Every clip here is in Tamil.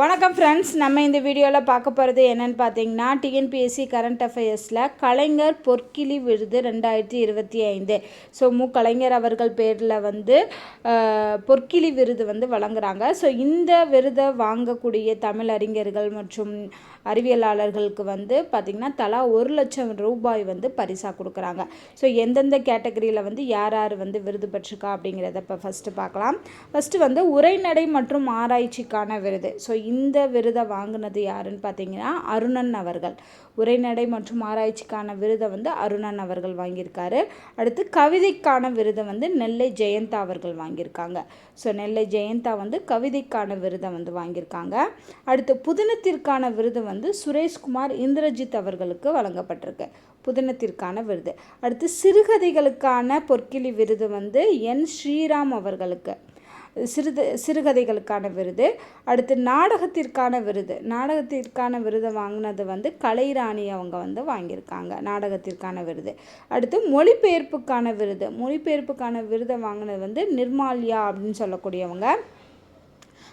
வணக்கம் ஃப்ரெண்ட்ஸ் நம்ம இந்த வீடியோவில் பார்க்க போகிறது என்னென்னு பார்த்தீங்கன்னா டிஎன்பிஎஸ்சி கரண்ட் அஃபேர்ஸில் கலைஞர் பொற்கிளி விருது ரெண்டாயிரத்தி இருபத்தி ஐந்து. ஸோ மு. கலைஞர் அவர்கள் பேரில் வந்து பொற்கிளி விருது வந்து வழங்குறாங்க. ஸோ இந்த விருதை வாங்கக்கூடிய தமிழ் அறிஞர்கள் மற்றும் அறிவியலாளர்களுக்கு வந்து பார்த்திங்கன்னா தலா ஒரு லட்சம் ரூபாய் வந்து பரிசாக கொடுக்குறாங்க. ஸோ எந்தெந்த கேட்டகரியில் வந்து யார் யார் வந்து விருது பெற்றிருக்கா அப்படிங்கிறத இப்போ ஃபஸ்ட்டு பார்க்கலாம். ஃபஸ்ட்டு வந்து உரைநடை மற்றும் ஆராய்ச்சிக்கான விருது. ஸோ இந்த விருதை வாங்கினது யாருன்னு பார்த்தீங்கன்னா அருணன் அவர்கள். உரைநடை மற்றும் ஆராய்ச்சிக்கான விருதை வந்து அருணன் அவர்கள் வாங்கியிருக்காரு. அடுத்து கவிதைக்கான விருதை வந்து நெல்லை ஜெயந்தா அவர்கள் வாங்கியிருக்காங்க. ஸோ நெல்லை ஜெயந்தா வந்து கவிதைக்கான விருதை வந்து வாங்கியிருக்காங்க. அடுத்து புதினத்திற்கான விருது வந்து சுரேஷ்குமார் இந்திரஜித் அவர்களுக்கு வழங்கப்பட்டிருக்கு. புதினத்திற்கான விருது. அடுத்து சிறுகதைகளுக்கான பொற்கிளி விருது வந்து என் ஸ்ரீராம் அவர்களுக்கு. சிறுது சிறுகதைகளுக்கான விருது. அடுத்து நாடகத்திற்கான விருது. நாடகத்திற்கான விருதை வாங்கினது வந்து கலைராணி அவங்க வந்து வாங்கியிருக்காங்க. நாடகத்திற்கான விருது. அடுத்து மொழிபெயர்ப்புக்கான விருது. மொழிபெயர்ப்புக்கான விருதை வாங்கினது வந்து நிர்மால்யா அப்படின்னு சொல்லக்கூடியவங்க.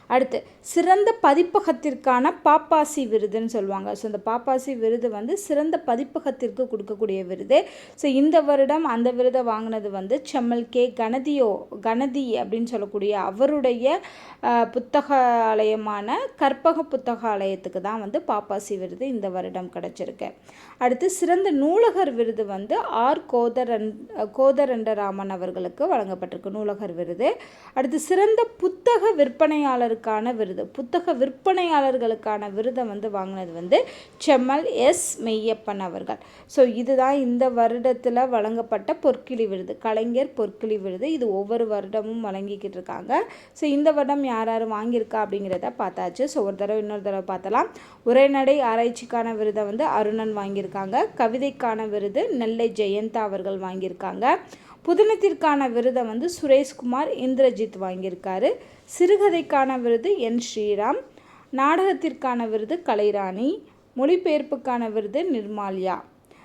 அடுத்து சிறந்த பதிப்பகத்திற்கான பாப்பாசி விருதுன்னு சொல்லுவாங்க. ஸோ இந்த பாப்பாசி விருது வந்து சிறந்த பதிப்பகத்திற்கு கொடுக்கக்கூடிய விருது. ஸோ இந்த வருடம் அந்த விருதை வாங்கினது வந்து செம்மல் கே. கணதியோ கணதி அப்படின்னு சொல்லக்கூடிய அவருடைய புத்தகாலயமான கற்பக புத்தகாலயத்துக்கு தான் வந்து பாப்பாசி விருது இந்த வருடம் கிடச்சிருக்கு. அடுத்து சிறந்த நூலகர் விருது வந்து ஆர். கோதரன் கோதரண்டராமன் அவர்களுக்கு வழங்கப்பட்டிருக்கு நூலகர் விருது. அடுத்து சிறந்த புத்தக விற்பனையாளர் விற்பனையாளருக்கான விருது. புத்தக விற்பனையாளர்களுக்கான விருதை வந்து வாங்கினது வந்து செம்மல் எஸ். மெய்யப்பன் அவர்கள். ஸோ இதுதான் இந்த வருடத்தில் வழங்கப்பட்ட பொற்கிளி விருது. கலைஞர் பொற்கிளி விருது. இது ஒவ்வொரு வருடமும் வழங்கிக்கிட்டு இருக்காங்க. ஸோ இந்த வருடம் யார் யார் வாங்கியிருக்கா அப்படிங்கிறத பார்த்தாச்சு. ஸோ ஒரு தடவை இன்னொரு தடவை பார்த்தலாம். உரைநடை ஆராய்ச்சிக்கான விருதை வந்து அருணன் வாங்கியிருக்காங்க. கவிதைக்கான விருது நெல்லை ஜெயந்தா அவர்கள் வாங்கியிருக்காங்க. புதினத்திற்கான விருதை வந்து சுரேஷ்குமார் இந்திரஜித் வாங்கியிருக்காரு. சிறுகதைக்கான விருது என் ஸ்ரீராம். நாடகத்திற்கான விருது கலைராணி. மொழிபெயர்ப்புக்கான விருது நிர்மால்யா.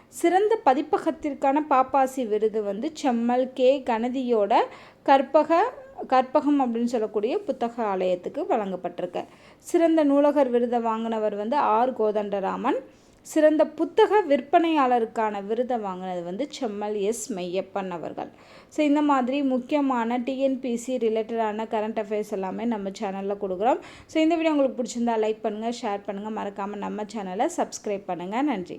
சிறந்த பதிப்பகத்திற்கான பாப்பாசி விருது வந்து செம்மல் கே. கணதியோட கற்பக கற்பகம் அப்படின்னு சொல்லக்கூடிய புத்தக ஆலயத்துக்கு வழங்கப்பட்டிருக்கு. சிறந்த நூலகர் விருதை வாங்கினவர் வந்து ஆர். கோதண்டராமன். சிறந்த புத்தக விற்பனையாளருக்கான விருதை வாங்கினது வந்து செம்மல் எஸ் மெய்யப்பன் அவர்கள். ஸோ இந்த மாதிரி முக்கியமான டிஎன்பிசி ரிலேட்டடான கரண்ட் அஃபேர்ஸ் எல்லாமே நம்ம சேனலில் கொடுக்குறோம். ஸோ இந்த வீடியோ உங்களுக்கு பிடிச்சிருந்தா லைக் பண்ணுங்கள் ஷேர் பண்ணுங்கள் மறக்காமல் நம்ம சேனலை சப்ஸ்கிரைப் பண்ணுங்கள் நன்றி.